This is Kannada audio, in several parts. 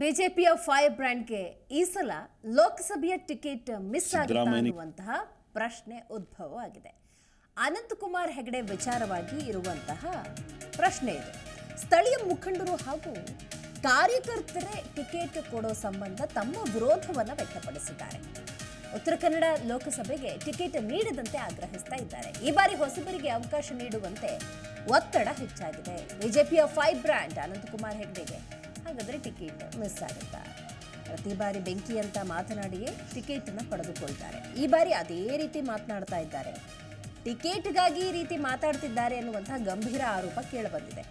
ಬಿಜೆಪಿಯ ಫೈರ್ ಬ್ರ್ಯಾಂಡ್ಗೆ ಈ ಸಲ ಲೋಕಸಭೆಯ ಟಿಕೆಟ್ ಮಿಸ್ ಆಗಿರುವಂತಹ ಪ್ರಶ್ನೆ ಉದ್ಭವವಾಗಿದೆ ಅನಂತಕುಮಾರ್ ಹೆಗಡೆ ವಿಚಾರವಾಗಿ ಇರುವಂತಹ ಪ್ರಶ್ನೆ ಇದೆ. ಸ್ಥಳೀಯ ಮುಖಂಡರು ಹಾಗೂ ಕಾರ್ಯಕರ್ತರೇ ಟಿಕೆಟ್ ಕೊಡೋ ಸಂಬಂಧ ತಮ್ಮ ವಿರೋಧವನ್ನು ವ್ಯಕ್ತಪಡಿಸಿದ್ದಾರೆ. ಉತ್ತರ ಕನ್ನಡ ಲೋಕಸಭೆಗೆ ಟಿಕೆಟ್ ನೀಡದಂತೆ ಆಗ್ರಹಿಸ್ತಾ ಇದ್ದಾರೆ. ಈ ಬಾರಿ ಹೊಸಬರಿಗೆ ಅವಕಾಶ ನೀಡುವಂತೆ ಒತ್ತಡ ಹೆಚ್ಚಾಗಿದೆ. ಬಿಜೆಪಿಯ ಫೈವ್ ಬ್ರ್ಯಾಂಡ್ ಅನಂತಕುಮಾರ್ ಹೆಗ್ಡೆಗೆ ಹಾಗಾದ್ರೆ ಟಿಕೆಟ್ ಮಿಸ್ ಆಗುತ್ತಾ? ಪ್ರತಿ ಬಾರಿ ಬೆಂಕಿ ಅಂತ ಮಾತನಾಡಿಯೇ ಟಿಕೆಟ್ ಅನ್ನ ಪಡೆದುಕೊಳ್ತಾರೆ. ಈ ಬಾರಿ ಅದೇ ರೀತಿ ಮಾತನಾಡ್ತಾ ಇದ್ದಾರೆ. ಟಿಕೆಟ್ಗಾಗಿ ಈ ರೀತಿ ಮಾತಾಡ್ತಿದ್ದಾರೆ ಅನ್ನುವಂತಹ ಗಂಭೀರ ಆರೋಪ ಕೇಳಬಂದಿದೆ.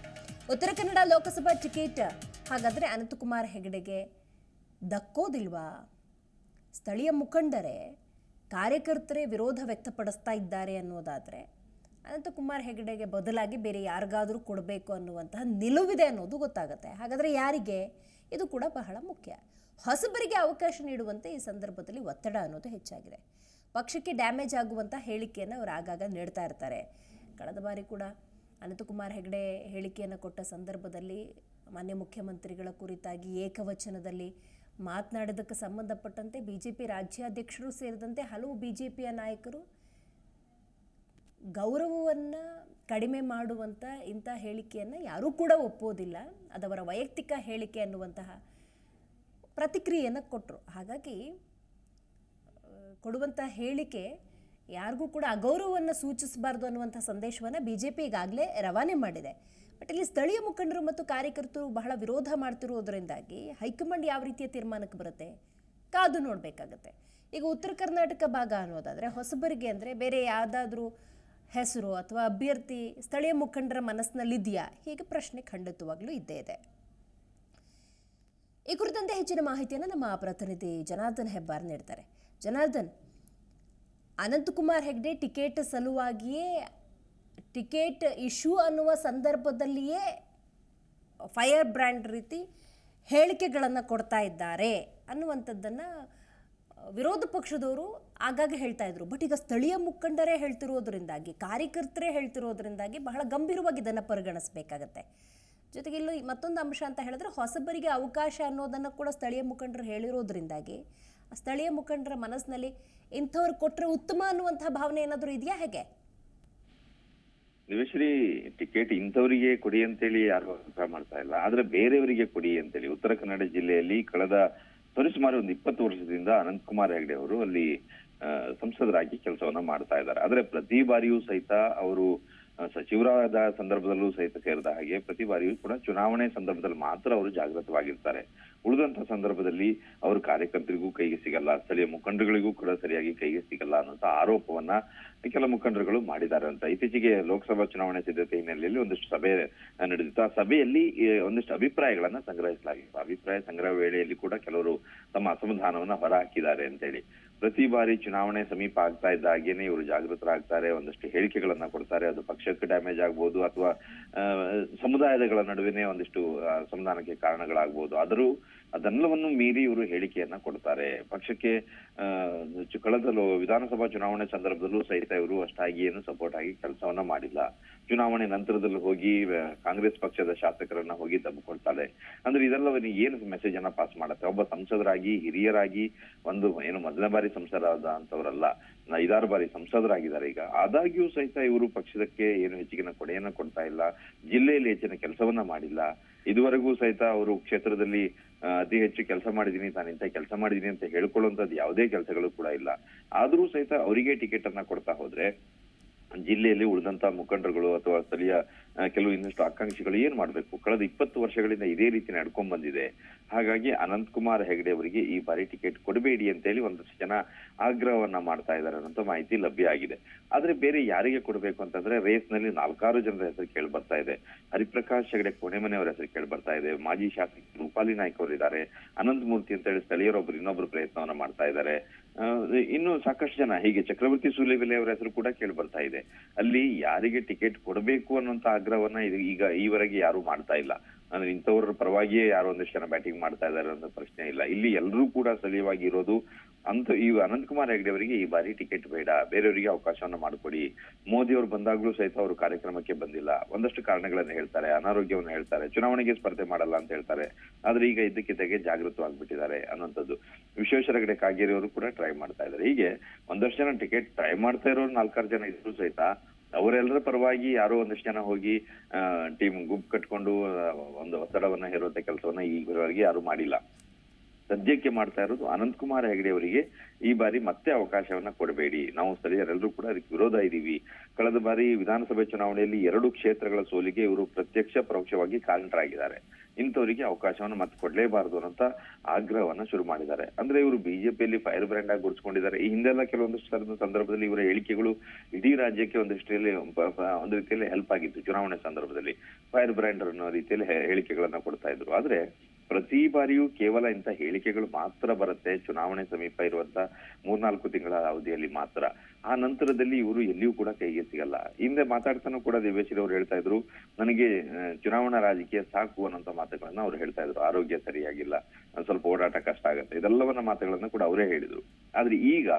ಉತ್ತರ ಕನ್ನಡ ಲೋಕಸಭಾ ಟಿಕೆಟ್ ಹಾಗಾದ್ರೆ ಅನಂತಕುಮಾರ್ ಹೆಗಡೆಗೆ ದಕ್ಕೋದಿಲ್ವಾ? ಸ್ಥಳೀಯ ಮುಖಂಡರೇ, ಕಾರ್ಯಕರ್ತರೇ ವಿರೋಧ ವ್ಯಕ್ತಪಡಿಸ್ತಾ ಇದ್ದಾರೆ ಅನ್ನೋದಾದರೆ ಅನಂತಕುಮಾರ್ ಹೆಗಡೆಗೆ ಬದಲಾಗಿ ಬೇರೆ ಯಾರಿಗಾದರೂ ಕೊಡಬೇಕು ಅನ್ನುವಂತಹ ನಿಲುವಿದೆ ಅನ್ನೋದು ಗೊತ್ತಾಗುತ್ತೆ. ಹಾಗಾದರೆ ಯಾರಿಗೆ? ಇದು ಕೂಡ ಬಹಳ ಮುಖ್ಯ. ಹೊಸಬರಿಗೆ ಅವಕಾಶ ನೀಡುವಂತೆ ಈ ಸಂದರ್ಭದಲ್ಲಿ ಒತ್ತಡ ಅನ್ನೋದು ಹೆಚ್ಚಾಗಿದೆ. ಪಕ್ಷಕ್ಕೆ ಡ್ಯಾಮೇಜ್ ಆಗುವಂಥ ಹೇಳಿಕೆಯನ್ನು ಅವರು ಆಗಾಗ ನೀಡ್ತಾ ಇರ್ತಾರೆ. ಕಳೆದ ಬಾರಿ ಕೂಡ ಅನಂತಕುಮಾರ್ ಹೆಗಡೆ ಹೇಳಿಕೆಯನ್ನು ಕೊಟ್ಟ ಸಂದರ್ಭದಲ್ಲಿ ಮಾನ್ಯ ಮುಖ್ಯಮಂತ್ರಿಗಳ ಕುರಿತಾಗಿ ಏಕವಚನದಲ್ಲಿ ಮಾತನಾಡೋದಕ್ಕೆ ಸಂಬಂಧಪಟ್ಟಂತೆ ಬಿ ಜೆ ಪಿ ರಾಜ್ಯಾಧ್ಯಕ್ಷರು ಸೇರಿದಂತೆ ಹಲವು ಬಿ ಜೆ ಪಿಯ ನಾಯಕರು ಗೌರವವನ್ನು ಕಡಿಮೆ ಮಾಡುವಂಥ ಇಂಥ ಹೇಳಿಕೆಯನ್ನು ಯಾರೂ ಕೂಡ ಒಪ್ಪೋದಿಲ್ಲ ಅದವರ ವೈಯಕ್ತಿಕ ಹೇಳಿಕೆ ಅನ್ನುವಂತಹ ಪ್ರತಿಕ್ರಿಯೆಯನ್ನು ಕೊಟ್ಟರು ಹಾಗಾಗಿ ಕೊಡುವಂಥ ಹೇಳಿಕೆ ಯಾರಿಗೂ ಕೂಡ ಅಗೌರವವನ್ನು ಸೂಚಿಸಬಾರ್ದು ಅನ್ನುವಂಥ ಸಂದೇಶವನ್ನು ಬಿ ಜೆ ಪಿ ಈಗಾಗಲೇ ರವಾನೆ ಮಾಡಿದೆ. ಬಟ್ ಇಲ್ಲಿ ಸ್ಥಳೀಯ ಮುಖಂಡರು ಮತ್ತು ಕಾರ್ಯಕರ್ತರು ಬಹಳ ವಿರೋಧ ಮಾಡ್ತಿರೋದ್ರಿಂದಾಗಿ ಹೈಕಮಾಂಡ್ ಯಾವ ರೀತಿಯ ತೀರ್ಮಾನಕ್ಕೆ ಬರುತ್ತೆ? ಕಾದು ನೋಡಬೇಕಾಗತ್ತೆ. ಈಗ ಉತ್ತರ ಕರ್ನಾಟಕ ಭಾಗ ಅನ್ನೋದಾದರೆ ಹೊಸಬರಿಗೆ ಅಂದರೆ ಬೇರೆ ಯಾವುದಾದ್ರೂ ಹೆಸರು ಅಥವಾ ಅಭ್ಯರ್ಥಿ ಸ್ಥಳೀಯ ಮುಖಂಡರ ಮನಸ್ಸಿನಲ್ಲಿದೆಯಾ? ಹೀಗೆ ಪ್ರಶ್ನೆ ಖಂಡಿತವಾಗ್ಲೂ ಇದ್ದೇ ಇದೆ. ಈ ಕುರಿತಂತೆ ಹೆಚ್ಚಿನ ಮಾಹಿತಿಯನ್ನು ನಮ್ಮ ಪ್ರತಿನಿಧಿ ಜನಾರ್ದನ್ ಹೆಬ್ಬಾರ್ ನೀಡ್ತಾರೆ. ಜನಾರ್ದನ್, ಅನಂತಕುಮಾರ್ ಹೆಗ್ಡೆ ಟಿಕೆಟ್ ಸಲುವಾಗಿಯೇ, ಟಿಕೆಟ್ ಇಶ್ಯೂ ಅನ್ನುವ ಸಂದರ್ಭದಲ್ಲಿಯೇ ಫೈರ್ ಬ್ರ್ಯಾಂಡ್ ರೀತಿ ಹೇಳಿಕೆಗಳನ್ನು ಕೊಡ್ತಾ ಇದ್ದಾರೆ ಅನ್ನುವಂಥದ್ದನ್ನು ವಿರೋಧ ಪಕ್ಷದವರು ಆಗಾಗ ಹೇಳ್ತಾ ಇದ್ರು. ಬಟ್ ಈಗ ಸ್ಥಳೀಯ ಮುಖಂಡರೇ ಹೇಳ್ತಿರೋದ್ರಿಂದಾಗಿ, ಕಾರ್ಯಕರ್ತರೇ ಹೇಳ್ತಿರೋದ್ರಿಂದಾಗಿ ಬಹಳ ಗಂಭೀರವಾಗಿ ಇದನ್ನು ಪರಿಗಣಿಸಬೇಕಾಗತ್ತೆ. ಜೊತೆಗೆ ಇಲ್ಲಿ ಮತ್ತೊಂದು ಅಂಶ ಅಂತ ಹೇಳಿದ್ರೆ ಹೊಸಬರಿಗೆ ಅವಕಾಶ ಅನ್ನೋದನ್ನು ಕೂಡ ಸ್ಥಳೀಯ ಮುಖಂಡರು ಹೇಳಿರೋದ್ರಿಂದಾಗಿ, ಸ್ಥಳೀಯ ಮುಖಂಡರ ಮನಸ್ಸಿನಲ್ಲಿ ಇಂಥವ್ರು ಕೊಟ್ಟರೆ ಉತ್ತಮ ಅನ್ನುವಂತಹ ಭಾವನೆ ಏನಾದರೂ ಇದೆಯಾ ಹೇಗೆ? ದಿವಶ್ರೀ ಟಿಕೆಟ್ ಇಂಥವರಿಗೆ ಕೊಡಿ ಅಂತೇಳಿ ಯಾರು ಅಭಿಪ್ರಾಯ ಮಾಡ್ತಾ ಇಲ್ಲ. ಆದ್ರೆ ಬೇರೆಯವರಿಗೆ ಕೊಡಿ ಅಂತೇಳಿ. ಉತ್ತರ ಕನ್ನಡ ಜಿಲ್ಲೆಯಲ್ಲಿ ಕಳೆದ ಸರಿಸುಮಾರು ಒಂದು ಇಪ್ಪತ್ತು ವರ್ಷದಿಂದ ಅನಂತಕುಮಾರ್ ಹೆಗಡೆ ಅವರು ಅಲ್ಲಿ ಸಂಸದರಾಗಿ ಕೆಲಸವನ್ನ ಮಾಡ್ತಾ ಇದ್ದಾರೆ. ಆದ್ರೆ ಪ್ರತಿ ಬಾರಿಯೂ ಸಹಿತ ಅವರು ಸಚಿವರಾದ ಸಂದರ್ಭದಲ್ಲೂ ಸಹಿತ ಸೇರಿದ ಹಾಗೆ ಪ್ರತಿ ಬಾರಿಯೂ ಕೂಡ ಚುನಾವಣೆ ಸಂದರ್ಭದಲ್ಲಿ ಮಾತ್ರ ಅವರು ಜಾಗೃತವಾಗಿರ್ತಾರೆ. ಉಳಿದಂತ ಸಂದರ್ಭದಲ್ಲಿ ಅವರು ಕಾರ್ಯಕರ್ತರಿಗೂ ಕೈಗೆ ಸಿಗಲ್ಲ, ಸ್ಥಳೀಯ ಮುಖಂಡರುಗಳಿಗೂ ಕೂಡ ಸರಿಯಾಗಿ ಕೈಗೆ ಸಿಗಲ್ಲ ಅನ್ನುವಂತ ಆರೋಪವನ್ನ ಕೆಲ ಮುಖಂಡರುಗಳು ಮಾಡಿದ್ದಾರೆ ಅಂತ. ಇತ್ತೀಚೆಗೆ ಲೋಕಸಭಾ ಚುನಾವಣೆ ಸಿದ್ಧತೆ ಹಿನ್ನೆಲೆಯಲ್ಲಿ ಒಂದಿಷ್ಟು ಸಭೆ ನಡೆದಿತ್ತು. ಆ ಸಭೆಯಲ್ಲಿ ಒಂದಿಷ್ಟು ಅಭಿಪ್ರಾಯಗಳನ್ನ ಸಂಗ್ರಹಿಸಲಾಗಿತ್ತು. ಅಭಿಪ್ರಾಯ ಸಂಗ್ರಹ ವೇಳೆಯಲ್ಲಿ ಕೂಡ ಕೆಲವರು ತಮ್ಮ ಅಸಮಾಧಾನವನ್ನ ಹೊರಹಾಕಿದ್ದಾರೆ ಅಂತೇಳಿ. ಪ್ರತಿ ಬಾರಿ ಚುನಾವಣೆ ಸಮೀಪ ಆಗ್ತಾ ಇದ್ದ ಹಾಗೇನೆ ಇವರು ಜಾಗೃತರಾಗ್ತಾರೆ, ಒಂದಷ್ಟು ಹೇಳಿಕೆಗಳನ್ನ ಕೊಡ್ತಾರೆ, ಅದು ಪಕ್ಷಕ್ಕೆ ಡ್ಯಾಮೇಜ್ ಆಗ್ಬೋದು ಅಥವಾ ಸಮುದಾಯದಗಳ ನಡುವೆನೆ ಒಂದಿಷ್ಟು ಸಂಧಾನಕ್ಕೆ ಕಾರಣಗಳಾಗ್ಬಹುದು ಕಾರಣಗಳಾಗ್ಬೋದು. ಆದರೂ ಅದೆಲ್ಲವನ್ನು ಮೀರಿ ಇವರು ಹೇಳಿಕೆಯನ್ನ ಕೊಡ್ತಾರೆ. ಪಕ್ಷಕ್ಕೆ ಅಹ್ ಚು- ಕಳೆದ ವಿಧಾನಸಭಾ ಚುನಾವಣೆ ಸಂದರ್ಭದಲ್ಲೂ ಸಹಿತ ಇವರು ಅಷ್ಟಾಗಿ ಏನು ಸಪೋರ್ಟ್ ಆಗಿ ಕೆಲಸವನ್ನ ಮಾಡಿಲ್ಲ. ಚುನಾವಣೆ ನಂತರದಲ್ಲಿ ಹೋಗಿ ಕಾಂಗ್ರೆಸ್ ಪಕ್ಷದ ಶಾಸಕರನ್ನ ಹೋಗಿ ದಬ್ಬಿಕೊಳ್ತಾಳೆ ಅಂದ್ರೆ ಇದೆಲ್ಲವನ್ನ ಏನು ಮೆಸೇಜ್ ಅನ್ನ ಪಾಸ್ ಮಾಡುತ್ತೆ? ಒಬ್ಬ ಸಂಸದರಾಗಿ, ಹಿರಿಯರಾಗಿ, ಒಂದು, ಏನು ಮೊದಲನೇ ಬಾರಿ ಸಂಸದರಾದ ಅಂತವರಲ್ಲ. ಐದಾರು ಬಾರಿ ಸಂಸದರಾಗಿದ್ದಾರೆ ಈಗ. ಆದಾಗ್ಯೂ ಸಹಿತ ಇವರು ಪಕ್ಷದಕ್ಕೆ ಏನು ಹೆಚ್ಚಿನ ಕೊಡೆಯನ್ನ ಕೊಡ್ತಾ ಇಲ್ಲ. ಜಿಲ್ಲೆಯಲ್ಲಿ ಹೆಚ್ಚಿನ ಕೆಲಸವನ್ನ ಮಾಡಿಲ್ಲ. ಇದುವರೆಗೂ ಸಹಿತ ಅವರು ಕ್ಷೇತ್ರದಲ್ಲಿ ಅತಿ ಹೆಚ್ಚು ಕೆಲಸ ಮಾಡಿದೀನಿ ತಾನು ಇಂಥ ಕೆಲಸ ಮಾಡಿದೀನಿ ಅಂತ ಹೇಳ್ಕೊಳ್ಳುವಂತದ್ದು ಯಾವುದೇ ಕೆಲಸಗಳು ಕೂಡ ಇಲ್ಲ. ಆದ್ರೂ ಸಹಿತ ಅವರಿಗೆ ಟಿಕೆಟ್ ಅನ್ನ ಕೊಡ್ತಾ ಹೋದ್ರೆ ಜಿಲ್ಲೆಯಲ್ಲಿ ಉಳಿದಂತ ಮುಖಂಡರುಗಳು ಅಥವಾ ಸ್ಥಳೀಯ ಕೆಲವು ಇನ್ನಷ್ಟು ಆಕಾಂಕ್ಷಿಗಳು ಏನ್ ಮಾಡಬೇಕು? ಕಳೆದ ಇಪ್ಪತ್ತು ವರ್ಷಗಳಿಂದ ಇದೇ ರೀತಿ ನಡ್ಕೊಂಡ್ ಬಂದಿದೆ. ಹಾಗಾಗಿ ಅನಂತ್ ಕುಮಾರ್ ಹೆಗಡೆ ಅವರಿಗೆ ಈ ಬಾರಿ ಟಿಕೆಟ್ ಕೊಡಬೇಡಿ ಅಂತೇಳಿ ಒಂದಷ್ಟು ಜನ ಆಗ್ರಹವನ್ನ ಮಾಡ್ತಾ ಇದ್ದಾರೆ ಅನ್ನೋ ಮಾಹಿತಿ ಲಭ್ಯ ಆಗಿದೆ. ಆದ್ರೆ ಬೇರೆ ಯಾರಿಗೆ ಕೊಡಬೇಕು ಅಂತಂದ್ರೆ ರೇಸ್ನಲ್ಲಿ ನಾಲ್ಕಾರು ಜನರ ಹೆಸರು ಕೇಳಿ ಬರ್ತಾ ಇದೆ. ಹರಿಪ್ರಕಾಶ್ ಹೆಗಡೆ ಕೋಣೆಮನೆಯವರ ಹೆಸರು ಕೇಳಿ ಬರ್ತಾ ಇದೆ. ಮಾಜಿ ಶಾಸಕ ರೂಪಾಲಿ ನಾಯ್ಕ ಅವರಿದ್ದಾರೆ ಅನಂತ ಮೂರ್ತಿ ಅಂತ ಹೇಳಿ ಸ್ಥಳೀಯರೊಬ್ಬರು ಇನ್ನೊಬ್ರು ಪ್ರಯತ್ನವನ್ನ ಮಾಡ್ತಾ ಇದ್ದಾರೆ. ಇನ್ನು ಸಾಕಷ್ಟು ಜನ, ಹೀಗೆ ಚಕ್ರವರ್ತಿ ಸೂಲೆಬೆಲೆ ಅವರ ಹೆಸರು ಕೂಡ ಕೇಳಿ ಬರ್ತಾ ಇದೆ. ಅಲ್ಲಿ ಯಾರಿಗೆ ಟಿಕೆಟ್ ಕೊಡಬೇಕು ಅನ್ನುವಂತ ಆಗ್ರಹವನ್ನ ಈಗ ಈವರೆಗೆ ಯಾರು ಮಾಡ್ತಾ ಇಲ್ಲ. ಅಂದ್ರೆ ಇಂಥವ್ರ ಪರವಾಗಿಯೇ ಯಾರು ಒಂದಿಷ್ಟು ಜನ ಬ್ಯಾಟಿಂಗ್ ಮಾಡ್ತಾ ಇದ್ದಾರೆ ಅನ್ನೋ ಪ್ರಶ್ನೆ ಇಲ್ಲ. ಇಲ್ಲಿ ಎಲ್ಲರೂ ಕೂಡ ಸ್ಥಳೀಯವಾಗಿ ಇರೋದು ಅಂತ ಈ ಅನಂತಕುಮಾರ್ ಹೆಗಡೆ ಅವರಿಗೆ ಈ ಬಾರಿ ಟಿಕೆಟ್ ಬೇಡ. ಬೇರೆಯವರಿಗೆ ಅವಕಾಶವನ್ನ ಮಾಡಿಕೊಡಿ. ಮೋದಿ ಅವರು ಬಂದಾಗ್ಲೂ ಸಹಿತ ಅವರು ಕಾರ್ಯಕ್ರಮಕ್ಕೆ ಬಂದಿಲ್ಲ. ಒಂದಷ್ಟು ಕಾರಣಗಳನ್ನು ಹೇಳ್ತಾರೆ. ಅನಾರೋಗ್ಯವನ್ನು ಹೇಳ್ತಾರೆ. ಚುನಾವಣೆಗೆ ಸ್ಪರ್ಧೆ ಮಾಡಲ್ಲ ಅಂತ ಹೇಳ್ತಾರೆ. ಆದ್ರೆ ಈಗ ಇದ್ದಕ್ಕಿದ್ದಾಗೆ ಜಾಗೃತವಾಗ್ಬಿಟ್ಟಿದ್ದಾರೆ ಅನ್ನೋಂಥದ್ದು ವಿಶ್ವೇಶ್ವರ ಹೆಗಡೆ ಕಾಗೇರಿ ಅವರು ಕೂಡ ಟ್ರೈ ಮಾಡ್ತಾ ಇದ್ದಾರೆ. ಹೀಗೆ ಒಂದಷ್ಟು ಜನ ಟಿಕೆಟ್ ಟ್ರೈ ಮಾಡ್ತಾ ಇರೋರು ನಾಲ್ಕಾರು ಜನ ಇದ್ರು ಸಹಿತ. ಅವರೆಲ್ಲರ ಪರವಾಗಿ ಯಾರೋ ಒಂದಷ್ಟು ಜನ ಹೋಗಿ ಟೀಮ್ ಗುಂಪು ಕಟ್ಕೊಂಡು ಒಂದು ಒತ್ತಡವನ್ನ ಹೇರುವಂತ ಕೆಲಸವನ್ನ ಈವರೆಗೆ ಯಾರು ಮಾಡಿಲ್ಲ. ಸದ್ಯಕ್ಕೆ ಮಾಡ್ತಾ ಇರೋದು ಅನಂತಕುಮಾರ್ ಹೆಗಡೆ ಅವರಿಗೆ. ಈ ಬಾರಿ ಮತ್ತೆ ಅವಕಾಶವನ್ನ ಕೊಡಬೇಡಿ. ನಾವು ಸ್ಥಳೀಯರೆಲ್ಲರೂ ಕೂಡ ಅದಕ್ಕೆ ವಿರೋಧ ಇದ್ದೀವಿ. ಕಳೆದ ಬಾರಿ ವಿಧಾನಸಭೆ ಚುನಾವಣೆಯಲ್ಲಿ ಎರಡು ಕ್ಷೇತ್ರಗಳ ಸೋಲಿಗೆ ಇವರು ಪ್ರತ್ಯಕ್ಷ ಪರೋಕ್ಷವಾಗಿ ಕಾರಣರಾಗಿದ್ದಾರೆ. ಇಂಥವರಿಗೆ ಅವಕಾಶವನ್ನು ಮತ್ತೆ ಕೊಡಲೇಬಾರದು ಅಂತ ಆಗ್ರಹವನ್ನ ಶುರು ಮಾಡಿದ್ದಾರೆ. ಅಂದ್ರೆ ಇವರು ಬಿಜೆಪಿಯಲ್ಲಿ ಫೈರ್ ಬ್ರ್ಯಾಂಡ್ ಆಗಿ ಗುರುತಿಸಿಕೊಂಡಿದ್ದಾರೆ. ಈ ಹಿಂದೆಲ್ಲ ಕೆಲವೊಂದಷ್ಟು ಸಂದ- ಸಂದರ್ಭದಲ್ಲಿ ಇವರ ಹೇಳಿಕೆಗಳು ಇಡೀ ರಾಜ್ಯಕ್ಕೆ ಒಂದು ಒಂದು ರೀತಿಯಲ್ಲಿ ಹೆಲ್ಪ್ ಆಗಿತ್ತು ಚುನಾವಣೆ ಸಂದರ್ಭದಲ್ಲಿ. ಫೈರ್ ಬ್ರ್ಯಾಂಡ್ ಅನ್ನೋ ರೀತಿಯಲ್ಲಿ ಹೇಳಿಕೆಗಳನ್ನ ಕೊಡ್ತಾ ಇದ್ರು. ಆದ್ರೆ ಪ್ರತಿ ಬಾರಿಯೂ ಕೇವಲ ಇಂಥ ಹೇಳಿಕೆಗಳು ಮಾತ್ರ ಬರುತ್ತೆ. ಚುನಾವಣೆ ಸಮೀಪ ಇರುವಂತ ಮೂರ್ನಾಲ್ಕು ತಿಂಗಳ ಅವಧಿಯಲ್ಲಿ ಮಾತ್ರ. ಆ ನಂತರದಲ್ಲಿ ಇವರು ಎಲ್ಲಿಯೂ ಕೂಡ ಕೈಗೆ ಸಿಗಲ್ಲ. ಹಿಂದೆ ಮಾತಾಡ್ತಾನೂ ಕೂಡ ದೇವೇಶ್ವರಿ ಅವರು ಹೇಳ್ತಾ ಇದ್ರು, ನನಗೆ ಚುನಾವಣಾ ರಾಜಕೀಯ ಸಾಕು ಅನ್ನೋಂಥ ಮಾತುಗಳನ್ನ ಅವ್ರು ಹೇಳ್ತಾ ಇದ್ರು. ಆರೋಗ್ಯ ಸರಿಯಾಗಿಲ್ಲ. ಸ್ವಲ್ಪ ಓಡಾಟ ಕಷ್ಟ ಆಗುತ್ತೆ. ಇದೆಲ್ಲವನ್ನ ಮಾತುಗಳನ್ನ ಕೂಡ ಅವರೇ ಹೇಳಿದ್ರು. ಆದ್ರೆ ಈಗ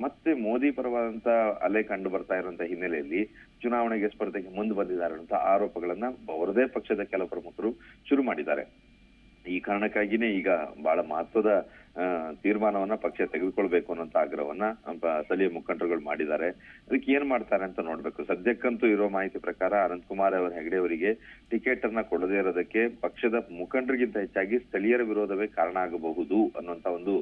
ಮತ್ತೆ ಮೋದಿ ಪರವಾದಂತ ಅಲೆ ಕಂಡು ಬರ್ತಾ ಇರುವಂತ ಹಿನ್ನೆಲೆಯಲ್ಲಿ ಚುನಾವಣೆಗೆ ಸ್ಪರ್ಧೆಗೆ ಮುಂದೆ ಬಂದಿದ್ದಾರೆ ಅಂತ ಆರೋಪಗಳನ್ನ ಅವರದೇ ಪಕ್ಷದ ಕೆಲ ಪ್ರಮುಖರು ಶುರು ಮಾಡಿದ್ದಾರೆ. ಈ ಕಾರಣಕ್ಕಾಗಿನೇ ಈಗ ಬಹಳ ಮಹತ್ವದ ತೀರ್ಮಾನವನ್ನ ಪಕ್ಷ ತೆಗೆದುಕೊಳ್ಬೇಕು ಅನ್ನೋಂತ ಆಗ್ರಹವನ್ನ ಸ್ಥಳೀಯ ಮುಖಂಡರುಗಳು ಮಾಡಿದ್ದಾರೆ. ಅದಕ್ಕೆ ಏನ್ ಮಾಡ್ತಾರೆ ಅಂತ ನೋಡ್ಬೇಕು. ಸದ್ಯಕ್ಕಂತೂ ಇರೋ ಮಾಹಿತಿ ಪ್ರಕಾರ ಅನಂತಕುಮಾರ್ ಅವರ ಹೆಗಡೆ ಅವರಿಗೆ ಟಿಕೆಟ್ ಅನ್ನ ಕೊಡದೇ ಇರೋದಕ್ಕೆ ಪಕ್ಷದ ಮುಖಂಡರಿಗಿಂತ ಹೆಚ್ಚಾಗಿ ಸ್ಥಳೀಯರ ವಿರೋಧವೇ ಕಾರಣ ಆಗಬಹುದು ಅನ್ನುವಂತ ಒಂದು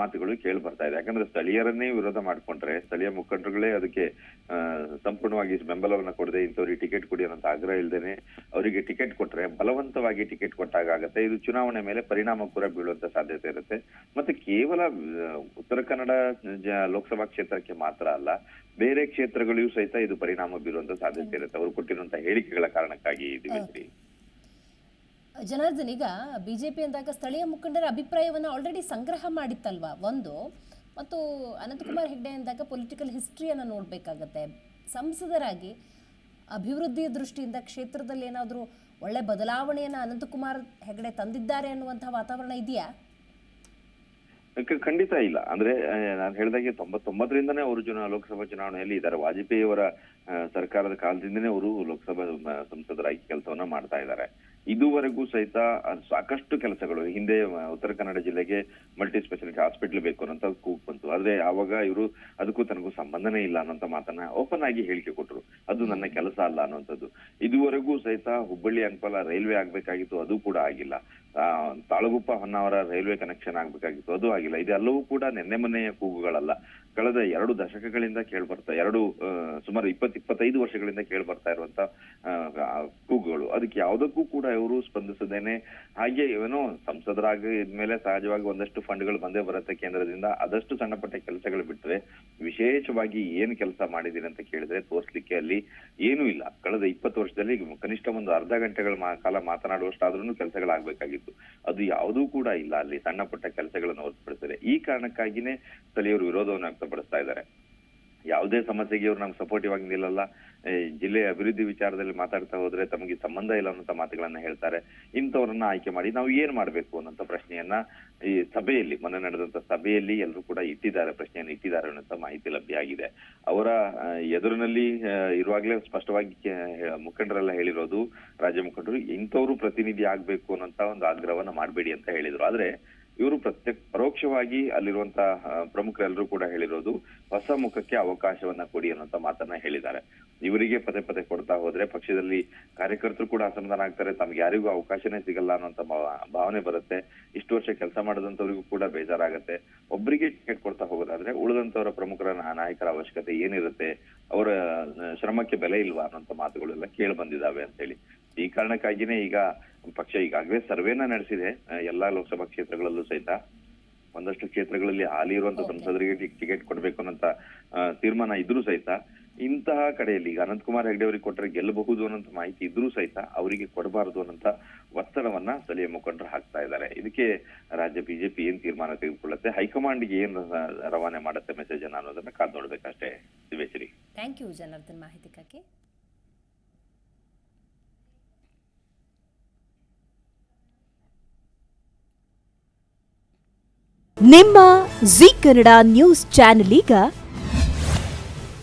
ಮಾತುಗಳು ಕೇಳಿ ಬರ್ತಾ ಇದೆ. ಯಾಕಂದ್ರೆ ಸ್ಥಳೀಯರನ್ನೇ ವಿರೋಧ ಮಾಡ್ಕೊಂಡ್ರೆ, ಸ್ಥಳೀಯ ಮುಖಂಡರುಗಳೇ ಅದಕ್ಕೆ ಸಂಪೂರ್ಣವಾಗಿ ಬೆಂಬಲವನ್ನ ಕೊಡದೆ ಇಂಥವ್ರಿಗೆ ಟಿಕೆಟ್ ಕೊಡಿ ಅನ್ನೋಂತ ಆಗ್ರಹ ಇಲ್ದೇನೆ ಅವರಿಗೆ ಟಿಕೆಟ್ ಕೊಟ್ರೆ ಬಲವಂತವಾಗಿ ಟಿಕೆಟ್ ಕೊಟ್ಟಾಗ ಆಗತ್ತೆ. ಇದು ಚುನಾವಣೆ ಮೇಲೆ ಪರಿಣಾಮ ಕೂಡ ಬೀಳುವಂತ ಸಾಧ್ಯತೆ ಇರುತ್ತೆ. ಮತ್ತೆ ಕೇವಲ ಉತ್ತರ ಕನ್ನಡ ಲೋಕಸಭಾ ಕ್ಷೇತ್ರಕ್ಕೆ ಮಾತ್ರ ಅಲ್ಲ ಬೇರೆ ಕ್ಷೇತ್ರಗಳಿಗೂ ಸಹಿತ ಇದು ಪರಿಣಾಮ ಬೀರುವಂತ ಸಾಧ್ಯತೆ ಇರುತ್ತೆ. ಅವರು ಕೊಟ್ಟಿರುವಂತಹ ಹೇಳಿಕೆಗಳ ಕಾರಣಕ್ಕಾಗಿ ದಿವೇಶ್ರೀ ಜನಾರ್ದನ್ ಈಗ ಬಿಜೆಪಿ ಅಂದಾಗ ಸ್ಥಳೀಯ ಮುಖಂಡರ ಅಭಿಪ್ರಾಯವನ್ನ ಆಲ್ರೆಡಿ ಸಂಗ್ರಹ ಮಾಡಿತ್ತಲ್ವಾ? ಒಂದು ಮತ್ತು ಅನಂತಕುಮಾರ್ ಹೆಗ್ಡೆ ಅಂದಾಗ ಪೊಲಿಟಿಕಲ್ ಹಿಸ್ಟ್ರಿಯನ್ನು ನೋಡಬೇಕಾಗತ್ತೆ. ಸಂಸದರಾಗಿ ಅಭಿವೃದ್ಧಿಯ ದೃಷ್ಟಿಯಿಂದ ಕ್ಷೇತ್ರದಲ್ಲಿ ಏನಾದರೂ ಒಳ್ಳೆ ಬದಲಾವಣೆಯನ್ನು ಅನಂತಕುಮಾರ್ ಹೆಗಡೆ ತಂದಿದ್ದಾರೆ ಅನ್ನುವಂಥ ವಾತಾವರಣ ಇದೆಯಾ? ಖಂಡಿತ ಇಲ್ಲ. ಅಂದ್ರೆ ನಾನು ಹೇಳಿದಾಗೆ ತೊಂಬತ್ತೊಂಬತ್ತರಿಂದನೇ ಅವರು ಚುನಾ ಲೋಕಸಭಾ ಚುನಾವಣೆಯಲ್ಲಿ ಇದ್ದಾರೆ. ವಾಜಪೇಯಿ ಅವರ ಸರ್ಕಾರದ ಕಾಲದಿಂದನೇ ಅವರು ಲೋಕಸಭಾ ಸಂಸದರಾಗಿ ಕೆಲಸವನ್ನ ಮಾಡ್ತಾ ಇದ್ದಾರೆ. ಇದುವರೆಗೂ ಸಹಿತ ಸಾಕಷ್ಟು ಕೆಲಸಗಳು ಹಿಂದೆ ಉತ್ತರ ಕನ್ನಡ ಜಿಲ್ಲೆಗೆ ಮಲ್ಟಿ ಸ್ಪೆಷಾಲಿಟಿ ಹಾಸ್ಪಿಟಲ್ ಬೇಕು ಅನ್ನೋಂತ ಕೂಗ್ ಬಂತು. ಆದ್ರೆ ಆವಾಗ ಇವರು ಅದಕ್ಕೂ ತನಗೂ ಸಂಬಂಧನೇ ಇಲ್ಲ ಅನ್ನೋಂತ ಮಾತನ್ನ ಓಪನ್ ಆಗಿ ಹೇಳಿಕೆ ಕೊಟ್ರು. ಅದು ನನ್ನ ಕೆಲಸ ಅಲ್ಲ ಅನ್ನೋಂಥದ್ದು. ಇದುವರೆಗೂ ಸಹಿತ ಹುಬ್ಬಳ್ಳಿ ಅಂಕೋಲ ರೈಲ್ವೆ ಆಗ್ಬೇಕಾಗಿತ್ತು ಅದು ಕೂಡ ಆಗಿಲ್ಲ. ತಾಳಗುಪ್ಪ ಹೊನ್ನಾವರ ರೈಲ್ವೆ ಕನೆಕ್ಷನ್ ಆಗ್ಬೇಕಾಗಿತ್ತು. ಅದು ಆಗಿಲ್ಲ. ಇದೆಲ್ಲವೂ ಕೂಡ ನಿನ್ನೆ ಮೊನ್ನೆಯ ಕೂಗುಗಳಲ್ಲ. ಕಳೆದ ಎರಡು ದಶಕಗಳಿಂದ ಕೇಳ್ಬರ್ತಾ, ಎರಡು ಸುಮಾರು ಇಪ್ಪತ್ ಇಪ್ಪತ್ತೈದು ವರ್ಷಗಳಿಂದ ಕೇಳ್ಬರ್ತಾ ಇರುವಂತ ಕೂಗುಗಳು. ಅದಕ್ಕೆ ಯಾವುದಕ್ಕೂ ಕೂಡ ಇವರು ಸ್ಪಂದಿಸದೇನೆ. ಹಾಗೆ ಏನೋ ಸಂಸದರಾಗಿ ಇದ್ಮೇಲೆ ಸಹಜವಾಗಿ ಒಂದಷ್ಟು ಫಂಡ್ಗಳು ಬಂದೇ ಬರುತ್ತೆ ಕೇಂದ್ರದಿಂದ. ಅದಷ್ಟು ಸಣ್ಣಪಟ್ಟ ಕೆಲಸಗಳು ಬಿಟ್ಟರೆ ವಿಶೇಷವಾಗಿ ಏನ್ ಕೆಲಸ ಮಾಡಿದೀರಿ ಅಂತ ಕೇಳಿದ್ರೆ ತೋರಿಸ್ಲಿಕ್ಕೆ ಅಲ್ಲಿ ಏನೂ ಇಲ್ಲ. ಕಳೆದ ಇಪ್ಪತ್ತು ವರ್ಷದಲ್ಲಿ ಕನಿಷ್ಠ ಒಂದು ಅರ್ಧ ಗಂಟೆಗಳ ಕಾಲ ಮಾತನಾಡುವಷ್ಟಾದ್ರೂ ಕೆಲಸಗಳಾಗ್ಬೇಕಾಗಿತ್ತು. ಅದು ಯಾವುದೂ ಕೂಡ ಇಲ್ಲ ಅಲ್ಲಿ ಸಣ್ಣ ಪುಟ್ಟ ಕೆಲಸಗಳನ್ನು ಹೊರತುಪಡಿಸಿದೆ. ಈ ಕಾರಣಕ್ಕಾಗಿನೇ ಸ್ಥಳೀಯರು ವಿರೋಧವನ್ನು ವ್ಯಕ್ತಪಡಿಸ್ತಾ ಇದ್ದಾರೆ. ಯಾವುದೇ ಸಮಸ್ಯೆಗೆ ಇವ್ರು ನಮ್ಗೆ ಸಪೋರ್ಟಿವ್ ಆಗಿ ನಿಲ್ಲಲ್ಲ. ಜಿಲ್ಲೆಯ ಅಭಿವೃದ್ಧಿ ವಿಚಾರದಲ್ಲಿ ಮಾತಾಡ್ತಾ ಹೋದ್ರೆ ತಮಗೆ ಸಂಬಂಧ ಇಲ್ಲ ಅನ್ನೋ ಮಾತುಗಳನ್ನ ಹೇಳ್ತಾರೆ. ಇಂಥವ್ರನ್ನ ಆಯ್ಕೆ ಮಾಡಿ ನಾವು ಏನ್ ಮಾಡ್ಬೇಕು ಅನ್ನೋಂಥ ಪ್ರಶ್ನೆಯನ್ನ ಈ ಸಭೆಯಲ್ಲಿ, ಮೊನ್ನೆ ನಡೆದಂತ ಸಭೆಯಲ್ಲಿ ಎಲ್ಲರೂ ಕೂಡ ಇಟ್ಟಿದ್ದಾರೆ, ಪ್ರಶ್ನೆಯನ್ನು ಇಟ್ಟಿದ್ದಾರೆ ಅನ್ನೋಂಥ ಮಾಹಿತಿ ಲಭ್ಯ ಆಗಿದೆ. ಅವರ ಎದುರಿನಲ್ಲಿ ಇರುವಾಗಲೇ ಸ್ಪಷ್ಟವಾಗಿ ಮುಖಂಡರೆಲ್ಲ ಹೇಳಿರೋದು, ರಾಜ್ಯ ಮುಖಂಡರು ಇಂಥವ್ರು ಪ್ರತಿನಿಧಿ ಆಗ್ಬೇಕು ಅನ್ನೋಂತ ಒಂದು ಆಗ್ರಹವನ್ನ ಮಾಡಬೇಡಿ ಅಂತ ಹೇಳಿದ್ರು. ಆದ್ರೆ ಇವರು ಪ್ರತ್ಯಕ್ಷ ಪರೋಕ್ಷವಾಗಿ ಅಲ್ಲಿರುವಂತ ಪ್ರಮುಖರೆಲ್ಲರೂ ಕೂಡ ಹೇಳಿರೋದು, ಹೊಸ ಮುಖಕ್ಕೆ ಅವಕಾಶವನ್ನ ಕೊಡಿ ಅನ್ನೋಂತ ಮಾತನ್ನ ಹೇಳಿದ್ದಾರೆ. ಇವರಿಗೆ ಪದೇ ಪದೇ ಕೊಡ್ತಾ ಹೋದ್ರೆ ಪಕ್ಷದಲ್ಲಿ ಕಾರ್ಯಕರ್ತರು ಕೂಡ ಅಸಮಾಧಾನ ಆಗ್ತಾರೆ ತಮ್ಗೆ ಯಾರಿಗೂ ಅವಕಾಶನೇ ಸಿಗಲ್ಲ ಅನ್ನೋಂತ ಭಾವ- ಭಾವನೆ ಬರುತ್ತೆ. ಇಷ್ಟು ವರ್ಷ ಕೆಲಸ ಮಾಡದಂತವ್ರಿಗೂ ಕೂಡ ಬೇಜಾರಾಗತ್ತೆ. ಒಬ್ಬರಿಗೆ ಟಿಕೆಟ್ ಕೊಡ್ತಾ ಹೋಗೋದಾದ್ರೆ ಉಳಿದಂತವರ ಪ್ರಮುಖರ ನಾಯಕರ ಅವಶ್ಯಕತೆ ಏನಿರುತ್ತೆ ಅವರ ಶ್ರಮಕ್ಕೆ ಬೆಲೆ ಇಲ್ವಾ ಅನ್ನೋಂತ ಮಾತುಗಳೆಲ್ಲ ಕೇಳಿ ಬಂದಿದ್ದಾವೆ ಅಂತ ಹೇಳಿ ಈ ಕಾರಣಕ್ಕಾಗಿನೇ ಈಗ ಪಕ್ಷ ಈಗಾಗಲೇ ಸರ್ವೇನ ನಡೆಸಿದೆ. ಎಲ್ಲಾ ಲೋಕಸಭಾ ಕ್ಷೇತ್ರಗಳಲ್ಲೂ ಸಹಿತ. ಒಂದಷ್ಟು ಕ್ಷೇತ್ರಗಳಲ್ಲಿ ಹಾಲಿ ಇರುವಂತ ಸಂಸದರಿಗೆ ಟಿಕೆಟ್ ಕೊಡ್ಬೇಕು ಅನ್ನೋಂತ ತೀರ್ಮಾನ ಇದ್ರೂ ಸಹಿತ ಇಂತಹ ಕಡೆಯಲ್ಲಿ ಈಗ ಅನಂತಕುಮಾರ್ ಹೆಗಡೆ ಅವರಿಗೆ ಕೊಟ್ಟರೆ ಗೆಲ್ಲಬಹುದು ಅನ್ನೋಂಥ ಮಾಹಿತಿ ಇದ್ರೂ ಸಹಿತ ಅವರಿಗೆ ಕೊಡಬಾರದು ಅನ್ನೋಂಥ ಒತ್ತಡವನ್ನ ಸ್ಥಳೀಯ ಮುಖಂಡರು ಹಾಕ್ತಾ ಇದ್ದಾರೆ. ಇದಕ್ಕೆ ರಾಜ್ಯ ಬಿಜೆಪಿ ಏನ್ ತೀರ್ಮಾನ ತೆಗೆದುಕೊಳ್ಳುತ್ತೆ? ಹೈಕಮಾಂಡ್ಗೆ ಏನ್ ರವಾನೆ ಮಾಡುತ್ತೆ ಮೆಸೇಜ್ ಅನ್ನ ಅನ್ನೋದನ್ನ ಕಾದ್ ನೋಡ್ಬೇಕಷ್ಟೇ ದಿವೇಶ್ವರಿ ಥ್ಯಾಂಕ್ ಯು ಜನಾರ್ದನ್ ಮಾಹಿತಿಗಾಗಿ ನಿಮ್ಮ ಜಿ ಕನ್ನಡ ನ್ಯೂಸ್ ಚಾನೆಲ್ ಈಗ